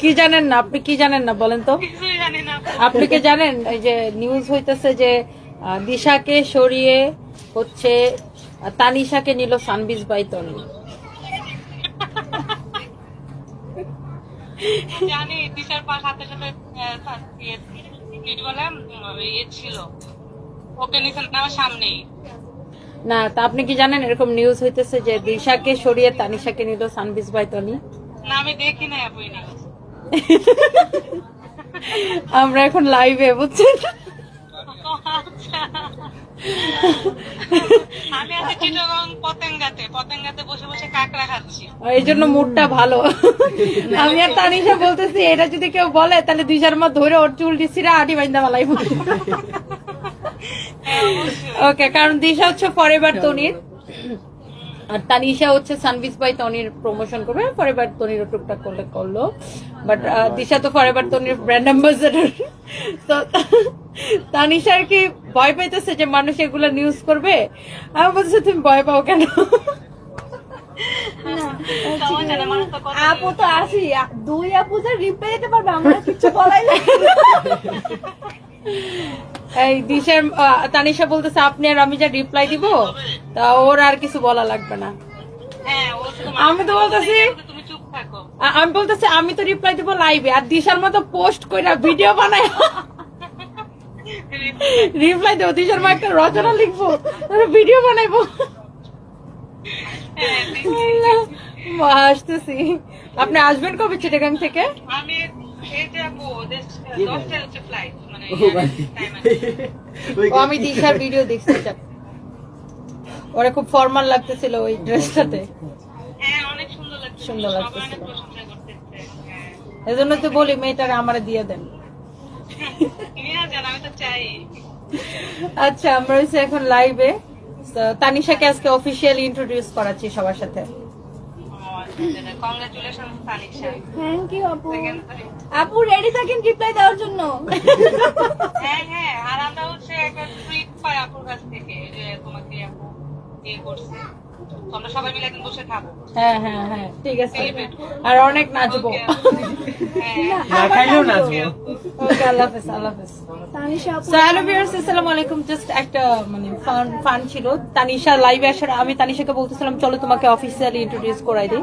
কি জানেন না? আপনি কি জানেন না বলেন তো? আপনি কি জানেন? এই যে নিউজ হইতেছে যে দিশাকে সরিয়ে হচ্ছে তানিশাকে নিল সানবিজ বাই তনি জানি টিচার পাশ হাতে সাথে আহ, তার ইয়ে- ইয়ে ছিল। ওকে নিচে আমার সামনেই। না তা আপনি কি জানেন? এরকম নিউজ হইতেছে যে দিশাকে সরিয়ে তানিশাকে নিল সানবিজ বাই তনি আমরা এখন লাইভে বুঝছেন? আচ্ছা। আমি আছি চিটগং পতেঙ্গাতে। পতেঙ্গাতে বসে বসে কাকড়া খাচ্ছি। এই জন্য মুডটা ভালো। আমি আর তানিশা বলতেছি এটা যদি কেউ বলে তাহলে দিশার মা ধরে ওর চুল ডিসিরা আটি বাইন্দা মালাই হ্যাঁ ওকে কারণ দিশা হচ্ছে ফরেভার তনির। আর তানিশা হচ্ছে সানবিস বাই তনির প্রমোশন করবে ফরেভার তনির টুকটাক করলে করল। বাট দিশা তো ফরেভার তনির ব্র্যান্ড অ্যাম্বাসেডার তো তানিশা আর কি ভয় পাইতেছে যে মানুষ এগুলো নিউজ করবে? আমি বলছি তুমি ভয় পাও কেন? মানুষ আপু তো আসি। দুই আপু যে রিপ্লাই দিতে পারবে আমরা কিছু বলাই না। এই দিশার তানিশা বলতেছে আপনি আর আমি যা রিপ্লাই দিব তা ওর আর কিছু বলা লাগবে না। হ্যাঁ আমি তো বলতেছি আমি বলতেছি আমি তো রিপ্লাই দিব লাইভে আর দিশার মতো পোস্ট কইরা ভিডিও বানাই রিপ্লাই দেবো দিশার মা একটা রচনা লিখব ভিডিও বানাইবো। হ্যাঁ, হাসতেছি আপনি আসবেন কবে চিটাগাং থেকে? আমি আমি দিশার ভিডিও দেখছি ওরা খুব ফর্মাল লাগতেছিল ওই ড্রেসটাতে সুন্দর লাগতেছিল। এজন্য তো বলি, মেয়েটার আমার দিয়ে দেন। আচ্ছা আমরা হচ্ছে এখন লাইভে তানিশাকে আজকে অফিসিয়ালি ইন্ট্রোডিউস করাচ্ছি সবার সাথে। কংগ্রেচুলেশন তানিশা থ্যাংক ইউ আপু আপু রেডি থাকেন রিপ্লাই দেওয়ার জন্য? হ্যাঁ হ্যাঁ আর আমরা হচ্ছে একটা ট্রিট পাই আপুর কাছ থেকে যে তোমাকে আপু ইয়ে করছে তো আমরা সবাই মিলে একদিন বসে খাব। হ্যাঁ হ্যাঁ হ্যাঁ ঠিক আছে। আর অনেক নাচবো। হ্যাঁ। না খাইলেও নাচবো। ওকে আল্লাহ হাফেজ আল্লাহ হাফেজ। সো হ্যালো ভিউয়ার্স আসসালামু আলাইকুম। জাস্ট একটা মানে ফান ফান ছিল। তানিশা লাইভে আসার আমি তানিশাকে বলতেছিলাম চলো তোমাকে অফিসিয়ালি ইন্ট্রোডিউস করাই দিই।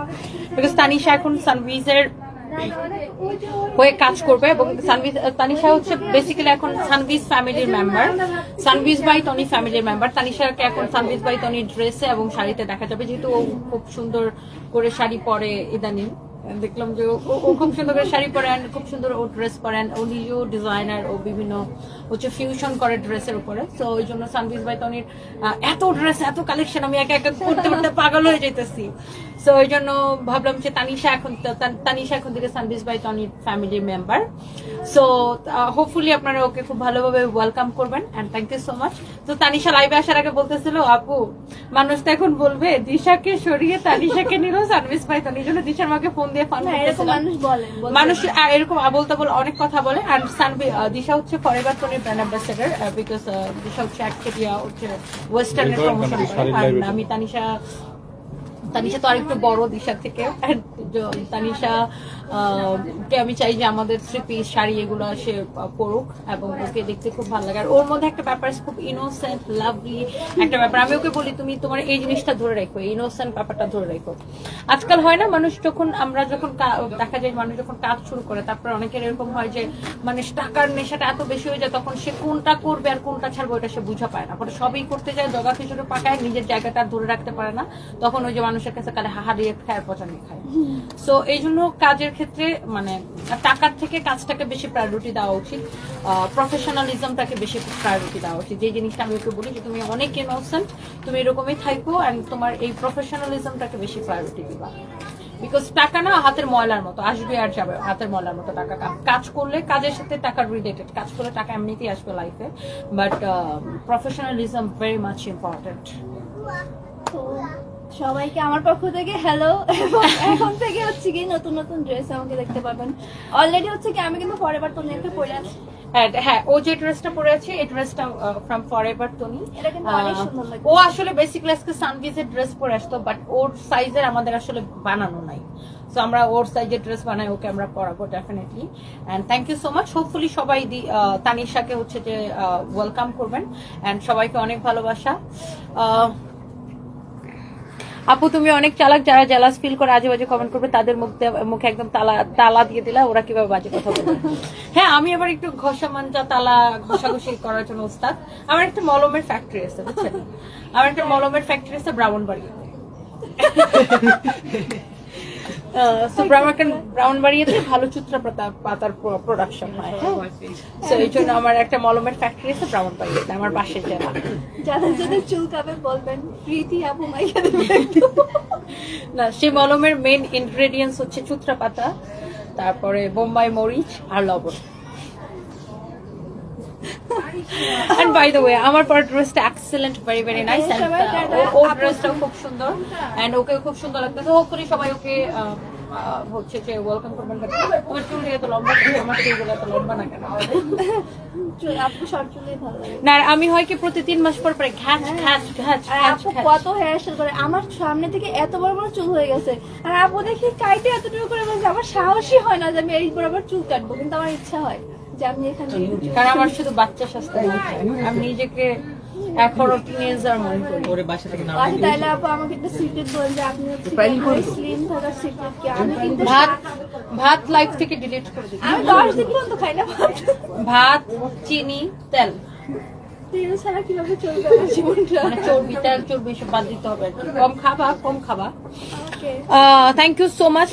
বিকজ তানিশা এখন সানভিজের হয়ে কাজ করবে এবং সানভিজ তানিশা হচ্ছে বেসিক্যালি এখন সানভিজ ফ্যামিলির মেম্বার সানভিজ বাই টনি ফ্যামিলির মেম্বার তানিশাকে এখন সানভিজ বাই টনি ড্রেসে এবং শাড়িতে দেখা যাবে। যেহেতু ও খুব সুন্দর করে শাড়ি পরে ইদানিং। দেখলাম যে ও- খুব সুন্দর করে শাড়ি পরে and খুব সুন্দর ও ড্রেস পরেন ও নিজেও ডিজাইনার ও বিভিন্ন হচ্ছে ফিউশন করে ড্রেসের উপরে। তো ওই জন্য সানভিজ বাই টনির এত ড্রেস এত কালেকশন আমি একা একা করতে করতে পাগল হয়ে যেতেছি সো ওই জন্য ভাবলাম যে তানিশা এখন তানিশা এখন থেকে সানভিজ বাই টনির ফ্যামিলির মেম্বার সো হোপফুলি আপনারা ওকে খুব ভালোভাবে ওয়েলকাম করবেন and thank you so much তো তানিশা লাইভে আসার আগে বলতেছিল আপু মানুষ তো এখন বলবে দিশাকে সরিয়ে তানিশাকে নিল সানভিজ বাই টনির জন্য দিশার মাকে ফোন দিয়ে ফান মানুষ বলে মানুষ এরকম বলতে বলে অনেক কথা বলে। আর সানভি দিশা হচ্ছে ফরেভার টনির ব্র্যান্ড অ্যাম্বাসেডার বিকজ দিশা হচ্ছে একচেটিয়া হচ্ছে ওয়েস্টার্নের প্রমোশন করে। আমি তানিশা তানিশা তো আরেকটু বড় দিশা থেকে। তানিশা কে আমি চাই যে আমাদের থ্রি পিস শাড়ি এগুলো সে পরুক এবং ওকে দেখতে খুব ভালো লাগে। আর ওর মধ্যে একটা ব্যাপার খুব ইনোসেন্ট লাভলি একটা ব্যাপার। আমি ওকে বলি, তুমি তোমার এই জিনিসটা ধরে রাখো ইনোসেন্ট ব্যাপারটা ধরে রাখো। আজকাল হয় না, মানুষ যখন, আমরা যখন দেখা যায় মানুষ যখন কাজ শুরু করে, তারপর অনেকের এরকম হয় যে মানে টাকার নেশাটা এত বেশি হয়ে যায়, তখন সে কোনটা করবে আর কোনটা ছাড়বে ওটা সে বুঝা পায় না। সবই করতে যায় জগা খিচুড়ি পাকায়, নিজের জায়গাটা ধরে রাখতে পারে না। তখন ওই যে মানুষের কাছে কালে হাহা খায়, পচানি খায়। সো এই জন্য কাজের ক্ষেত্রে মানে টাকার থেকে কাজটাকে বেশি প্রায়োরিটি দেওয়া উচিত। প্রফেশনালিজমটাকে বেশি প্রায়োরিটি দেওয়া উচিত। যে জিনিসটা আমি একটু বলি যে, তুমি অনেক ইনোসেন্ট তুমি এরকমই থাকো অ্যান্ড তোমার এই প্রফেশনালিজমটাকে বেশি প্রায়োরিটি দিবা। বিকজ টাকা না হাতের ময়লার মতো, আসবে আর যাবে হাতের ময়লার মতো টাকা কাজ করলে কাজের সাথে টাকা রিলেটেড কাজ করলে টাকা এমনিতেই আসবে লাইফে but professionalism very much important সবাইকে আমার পক্ষ থেকে হ্যালো এবং এখন থেকে হচ্ছে কি নতুন নতুন ড্রেস আমাকে দেখতে পাবেন অলরেডি হচ্ছে কি আমি কিন্তু পরের বার তুমি একটা পরে আছি। হ্যাঁ ও যে ড্রেসটা পরে আছে এই ড্রেসটা ফ্রম ফরএভার। ও আসলে বেসিক্যালি আজকে সানভিজের ড্রেস পরে আসতো বাট ওর সাইজের আমাদের আসলে বানানো নাই। সো আমরা ওর সাইজের ড্রেস বানাই ওকে আমরা পরাবো definitely thank you so much hopefully সবাই তানিশাকে হচ্ছে যে ওয়েলকাম করবেন। এন্ড সবাইকে অনেক ভালোবাসা। আপু তুমি অনেক চালাক যারা জেলাস ফিল করে আজে বাজে কমেন্ট করবে তাদের মুখ মুখে একদম তালা তালা দিয়ে দিলা ওরা কীভাবে বাজে কথা বলবে? হ্যাঁ আমি আবার একটু ঘষা মাঞ্জা তালা ঘষাঘষি করার জন্য ওস্তাদ। আমার একটা মলমের ফ্যাক্টরি আছে বুঝছেন? আমার একটা মলমের ফ্যাক্টরি আছে ব্রাহ্মণবাড়িয়াতে। তো ব্রাহ্মণবাড়িয়াতে ভালো চুত্রা পাতা পাতার প্রোডাকশন হয়। তো এই জন্য আমার একটা মলমের ফ্যাক্টরি আছে ব্রাহ্মণবাড়িয়াতে আমার পাশে জেলা যাদের যাদের চুল কাবে বলবেন প্রীতি আপু মাইকে না সেই মলমের মেন ইনগ্রেডিয়েন্টস হচ্ছে চুত্রা পাতা তারপরে বোম্বাই মরিচ আর লবণ। এন্ড বাই দ্য ওয়ে আমার পর ড্রেসটা এক্সেলেন্ট ভেরি ভেরি নাইস হ্যাঁ। ও খুব সুন্দর এন্ড ওকে খুব সুন্দর লাগতো তো হোপফুলি সবাই ওকে আহ, আহ, হচ্ছে যে ওয়েলকাম করবেন। বাট তোমার চুল এত লম্বা করে আমার চুলগুলো এত লম্বা না কেন? চুল আপু শর্ট চুলেই ভালো লাগে। না আমি হয় কি প্রতি তিন মাস পর পরে ঘ্যাচ ঘ্যাচ ঘ্যাচ ঘ্যাচ কত হেয়ার স্টাইল করে। আমার সামনে থেকে এত বড় বড় চুল হয়ে গেছে। আর আপু দেখি কাইতে এতটুকু করে বলছে আমার সাহসই হয় না যে আমি এই বরাবর চুল কাটবো কিন্তু আমার ইচ্ছা হয়। যে আমি এখানে কারণ আমার শুধু বাচ্চা স্বাস্থ্য আমি নিজেকে এখনও টিনেজার মনে করি। ওরে বাসা থেকে নাম আচ্ছা তাহলে আপু আমাকে একটা সিক্রেট বলেন যে আপনি স্লিম থাকার সিক্রেট কি? আমি কিন্তু ভাত ভাত লাইফ থেকে ডিলিট করে দিই আমি দশ দিন পর্যন্ত খাই না ভাত। ভাত চিনি তেল। তেল ছাড়া কীভাবে চলবে আমার জীবনটা? মানে চর্বি তেল চর্বি সব বাদ দিতে হবে কম খাবা কম খাবা। Okay thank you so much